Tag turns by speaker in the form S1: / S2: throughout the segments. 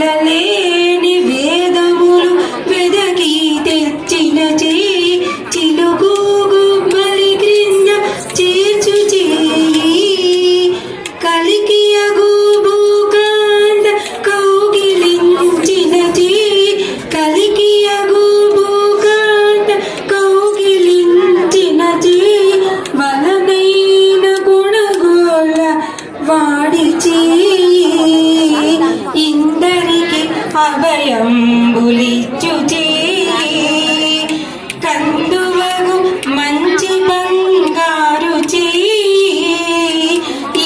S1: వెలలేని వేదములు వెదకి తెచ్చిన చే చిలుగు గుమ్మలి క్రింద చేర్చు చేయి. కలికియగు భూకాంత కౌగిలించిన చే కలికి അഭയം പുലിച്ചു കന്തുവകു മഞ്ചി ബംഗാരു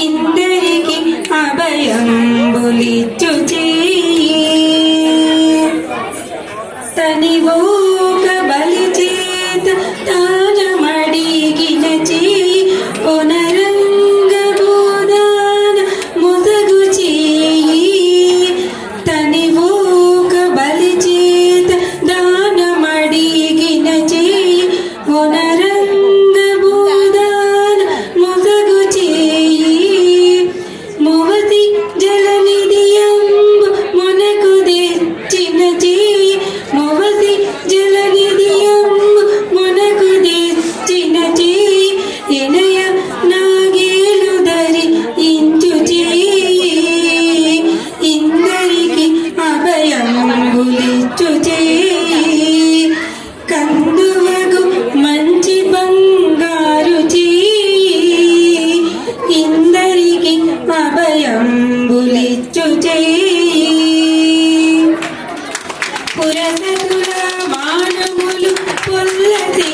S1: ഇന്ദരിക്ക് അഭയം പുലിച്ചു നൽകി അഭയം വിളിച്ചു പുരസതുല മാനമുലു പൊല്ലതേ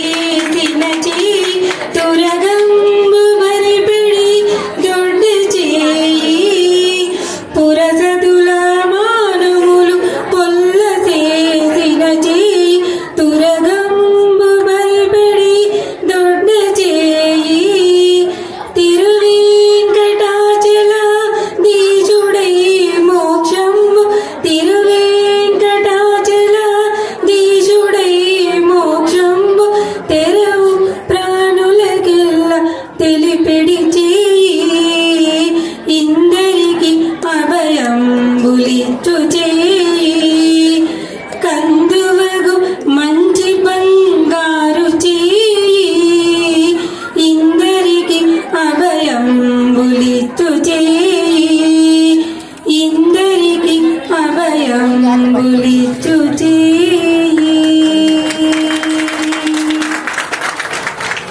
S1: believe.